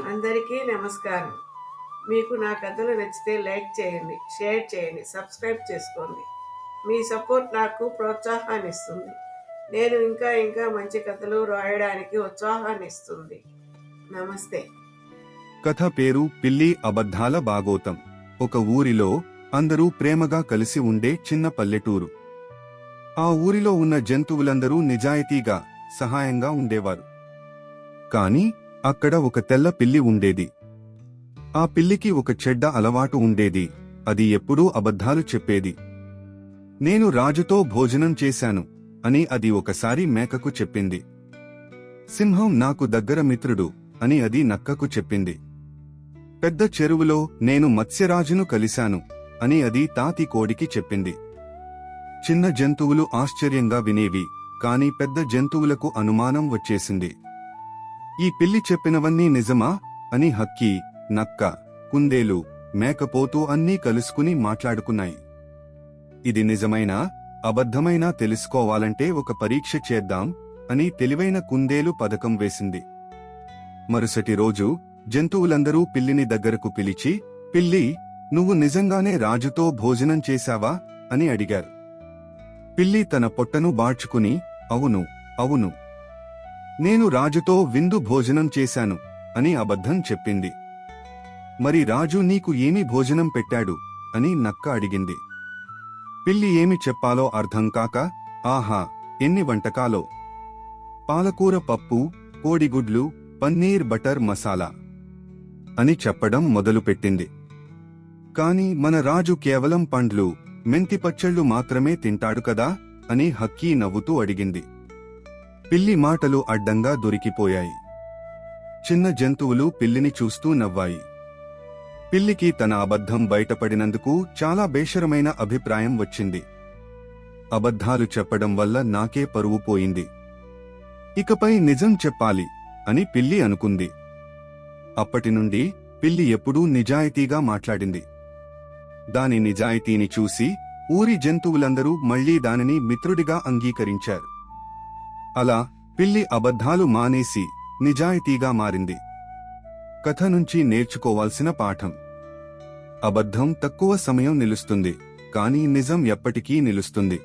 అందరికీ నమస్కారం. మీకు నా కథలు నచ్చితే లైక్ చేయండి షేర్ చేయండి సబ్స్క్రైబ్ చేసుకోండి. మీ సపోర్ట్ నాకు ప్రోత్సాహాన్ని ఇస్తుంది నేను ఇంకా ఇంకా మంచి కథలు రాయడానికి ఉత్సాహాన్ని ఇస్తుంది నమస్తే. కథ పేరు పిల్లి అబద్ధాల బాగోతం ఒక ఊరిలో అందరూ ప్రేమగా కలిసి ఉండే చిన్న పల్లెటూరు. ఆ ఊరిలో ఉన్న జంతువులందరూ నిజాయితీగా సహాయంగా ఉండేవారు. కానీ అక్కడ ఒక తెల్ల పిల్లి ఉండేది. ఆ పిల్లికి ఒక చెడ్డ అలవాటు ఉండేది. అది ఎప్పుడూ అబద్ధాలు చెప్పేది. నేను రాజుతో భోజనం చేశాను అని అది ఒకసారి మేకకు చెప్పింది. సింహం నాకు దగ్గర మిత్రుడు అని అది నక్కకు చెప్పింది. పెద్ద చెరువులో నేను మత్స్యరాజును కలిశాను అని అది తాతి కోడికి చెప్పింది. చిన్న జంతువులు ఆశ్చర్యంగా వినేవి కాని పెద్ద జంతువులకు అనుమానం వచ్చేసింది. ఈ పిల్లి చెప్పినవన్నీ నిజమా? అని హక్కీ నక్క కుందేలు మేకపోతూ అన్నీ కలుసుకుని మాట్లాడుకున్నాయి. ఇది నిజమైనా? అబద్ధమైనా తెలుసుకోవాలంటే ఒక పరీక్ష చేద్దాం అని తెలివైన కుందేలు పథకం వేసింది. మరుసటి రోజు జంతువులందరూ పిల్లిని దగ్గరకు పిలిచి పిల్లి నువ్వు నిజంగానే రాజుతో భోజనం చేశావా? అని అడిగారు. పిల్లి తన పొట్టను బాడ్చుకుని అవును అవును నేను రాజుతో విందు భోజనం చేశాను అని అబద్ధం చెప్పింది. మరి రాజు నీకు ఏమి భోజనం పెట్టాడు? అని నక్క అడిగింది. పిల్లి ఏమి చెప్పాలో అర్థం కాక ఆహా ఎన్ని వంటకాలో? పాలకూర పప్పు కోడిగుడ్లు పన్నీర్ బటర్ మసాలా అని చెప్పడం మొదలుపెట్టింది. కాని మన రాజు కేవలం పండ్లు మెంతి పచ్చళ్ళు మాత్రమే తింటాడు కదా అని హక్కీ నవ్వుతూ అడిగింది. పిల్లి మాటలు అడ్డంగా దొరికిపోయాయి. చిన్న జంతువులు పిల్లిని చూస్తూ నవ్వాయి. పిల్లికి తన అబద్ధం బయటపడినందుకు చాలా బేషరమైన అభిప్రాయం వచ్చింది. అబద్ధాలు చెప్పడం వల్ల నాకే పరువు పోయింది. ఇకపై నిజం చెప్పాలి అని పిల్లి అనుకుంది. అప్పటి నుండి పిల్లి ఎప్పుడూ నిజాయితీగా మాట్లాడింది. దాని నిజాయితీని చూసి ఊరి జంతువులందరూ మళ్ళీ దానిని మిత్రుడిగా అంగీకరించారు. అలా పిల్లి అబద్ధాలు మానేసి నిజాయితీగా మారింది. కథ నుంచి నేర్చుకోవాల్సిన పాఠం. అబద్ధం తక్కువ సమయం నిలుస్తుంది కానీ నిజం ఎప్పటికీ నిలుస్తుంది.